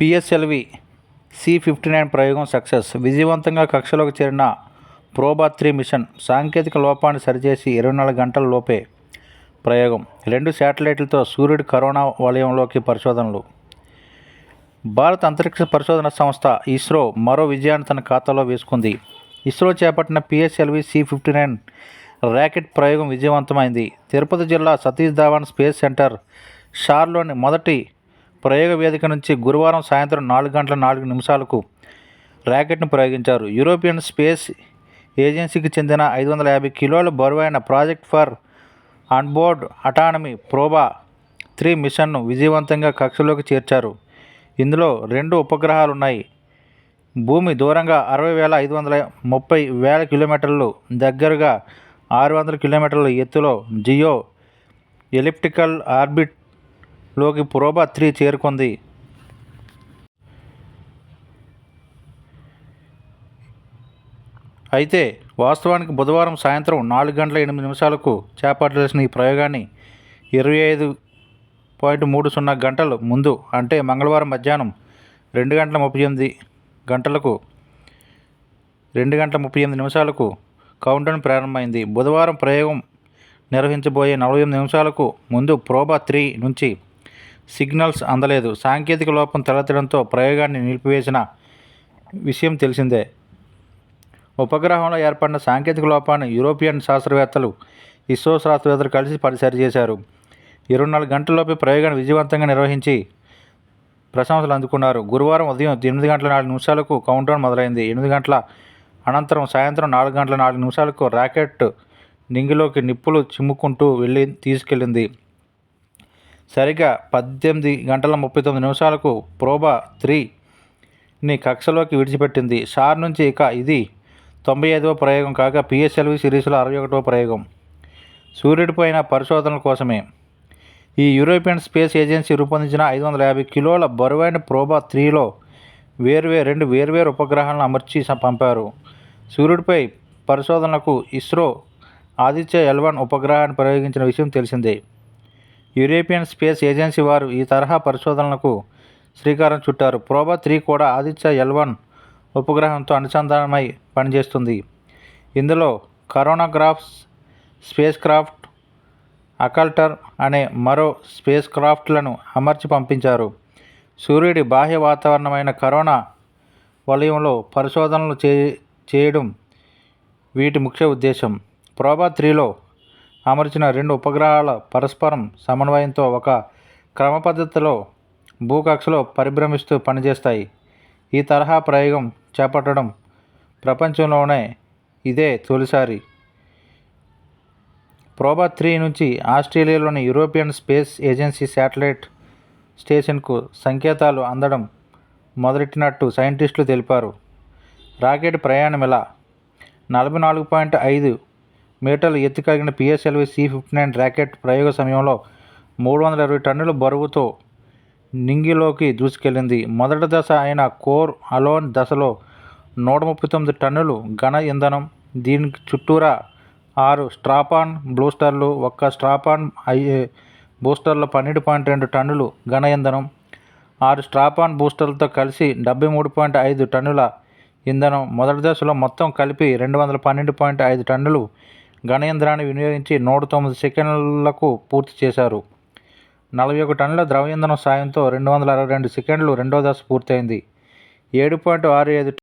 PSLV C fifty nine ప్రయోగం success. విజయవంతంగా కక్షలోకి చేరిన ప్రోబా త్రీ మిషన్ సాంకేతిక లోపాన్ని సరిచేసి ఇరవై నాలుగు గంటల లోపే ప్రయోగం. రెండు శాటిలైట్లతో సూర్యుడి కరోనా వలయంలోకి పరిశోధనలు. భారత అంతరిక్ష పరిశోధన సంస్థ ఇస్రో మరో విజయాన్ని తన ఖాతాలో వేసుకుంది. ఇస్రో చేపట్టిన PSLV C fifty nine rocket ప్రయోగం విజయవంతమైంది. తిరుపతి జిల్లా సతీష్ ధావన్ స్పేస్ సెంటర్ షార్లోని మొదటి ప్రయోగ వేదిక నుంచి గురువారం సాయంత్రం నాలుగు గంటల నాలుగు నిమిషాలకు ర్యాకెట్ను ప్రయోగించారు. యూరోపియన్ స్పేస్ ఏజెన్సీకి చెందిన ఐదు వందల యాభై కిలోల బరువైన project for onboard autonomy Proba three మిషన్ను విజయవంతంగా కక్షలోకి చేర్చారు. ఇందులో రెండు ఉపగ్రహాలు ఉన్నాయి భూమి దూరంగా అరవై వేల ఐదు వందల ముప్పై వేల కిలోమీటర్లు దగ్గరగా ఆరు వందల కిలోమీటర్ల ఎత్తులో geo elliptical orbit Proba three చేరుకుంది. అయితే వాస్తవానికి బుధవారం సాయంత్రం నాలుగు గంటల ఎనిమిది నిమిషాలకు చేపట్టాల్సిన ఈ ప్రయోగాన్ని ఇరవై ఐదు పాయింట్ మూడు సున్నా గంటలు ముందు అంటే మంగళవారం మధ్యాహ్నం రెండు గంటల ముప్పై ఎనిమిది గంటలకు రెండు గంటల ముప్పై ఎనిమిది నిమిషాలకు కౌంటౌన్ ప్రారంభమైంది. బుధవారం ప్రయోగం నిర్వహించబోయే నలభై ఎనిమిది నిమిషాలకు ముందు ప్రోబా త్రీ నుంచి సిగ్నల్స్ అందలేదు. సాంకేతిక లోపం తలెత్తడంతో ప్రయోగాన్ని నిలిపివేసిన విషయం తెలిసిందే. ఉపగ్రహంలో ఏర్పడిన సాంకేతిక లోపాన్ని యూరోపియన్ శాస్త్రవేత్తలు ఇస్రో శాస్త్రవేత్తలు కలిసి పరిసరి చేశారు. ఇరవై నాలుగు గంటల్లోపే ప్రయోగాన్ని విజయవంతంగా నిర్వహించి ప్రశంసలు అందుకున్నారు. గురువారం ఉదయం ఎనిమిది గంటల నాలుగు నిమిషాలకు కౌంటౌన్ మొదలైంది. ఎనిమిది గంటల అనంతరం సాయంత్రం నాలుగు గంటల నాలుగు నిమిషాలకు రాకెట్ నింగిలోకి నిప్పులు చిమ్ముకుంటూ వెళ్ళి తీసుకెళ్ళింది. సరిగ్గా పద్దెనిమిది గంటల ముప్పై తొమ్మిది నిమిషాలకు ప్రోబా త్రీని కక్షలోకి విడిచిపెట్టింది. షార్ నుంచి ఇక ఇది తొంభై ఐదవ ప్రయోగం కాగా పిఎస్ఎల్వి సిరీస్లో అరవై ఒకటవ ప్రయోగం. సూర్యుడిపైన పరిశోధనల కోసమే. ఈ యూరోపియన్ స్పేస్ ఏజెన్సీ రూపొందించిన ఐదు వందల యాభై కిలోల బరువైన ప్రోబా త్రీలో వేర్వేరు రెండు వేర్వేరు ఉపగ్రహాలను అమర్చి పంపారు. సూర్యుడిపై పరిశోధనలకు ఇస్రో ఆదిత్య ఎల్వన్ ఉపగ్రహాన్ని ప్రయోగించిన విషయం తెలిసిందే. యూరోపియన్ స్పేస్ ఏజెన్సీ వారు ఈ తరహా పరిశోధనలకు శ్రీకారం చుట్టారు. ప్రోబా త్రీ కూడా ఆదిత్య ఎల్వన్ ఉపగ్రహంతో అనుసంధానమై పనిచేస్తుంది. ఇందులో కరోనాగ్రాఫ్స్ స్పేస్ క్రాఫ్ట్ అకల్టర్ అనే మరో స్పేస్ క్రాఫ్ట్లను అమర్చి పంపించారు. సూర్యుడి బాహ్య వాతావరణమైన కరోనా వలయంలో పరిశోధనలు చే చేయడం వీటి ముఖ్య ఉద్దేశం. ప్రోబా త్రీలో అమర్చిన రెండు ఉపగ్రహాల పరస్పరం సమన్వయంతో ఒక క్రమ పద్ధతిలో భూకక్షలో పరిభ్రమిస్తూ పనిచేస్తాయి. ఈ తరహా ప్రయోగం చేపట్టడం ప్రపంచంలోనే ఇదే తొలిసారి. ప్రోబా త్రీ నుంచి ఆస్ట్రేలియాలోని యూరోపియన్ స్పేస్ ఏజెన్సీ శాటిలైట్ స్టేషన్కు సంకేతాలు అందడం మొదలెట్టినట్టు సైంటిస్టులు తెలిపారు. రాకెట్ ప్రయాణం ఎలా? నలభై నాలుగు పాయింట్ ఐదు మీటర్లు ఎత్తు కలిగిన PSLV C fifty nine rocket ప్రయోగ సమయంలో మూడు వందల ఇరవై టన్నుల బరువుతో నింగిలోకి దూసుకెళ్ళింది. మొదటి దశ అయిన కోర్ అలోన్ దశలో నూట ముప్పై తొమ్మిది టన్నులు ఘన ఇంధనం దీనికి చుట్టూరా ఆరు స్ట్రాపాన్ బూస్టర్లు ఒక్క స్ట్రాపాన్ ఐ బూస్టర్లో పన్నెండు పాయింట్ రెండు టన్నులు ఘన ఇంధనం ఆరు స్ట్రాపాన్ బూస్టర్లతో కలిసి డెబ్బై మూడు పాయింట్ ఐదు టన్నుల ఇంధనం. మొదటి దశలో మొత్తం కలిపి రెండు వందల పన్నెండు పాయింట్ ఐదు టన్నులు గణయంత్రాన్ని వినియోగించి నూట తొమ్మిది సెకండ్లకు పూర్తి చేశారు. నలభై ఒక టన్నుల ద్రవ ఇంధనం సాయంతో రెండు వందల అరవై రెండు సెకండ్లు రెండో దశ పూర్తయింది. ఏడు పాయింట్ ఆరు ఐదు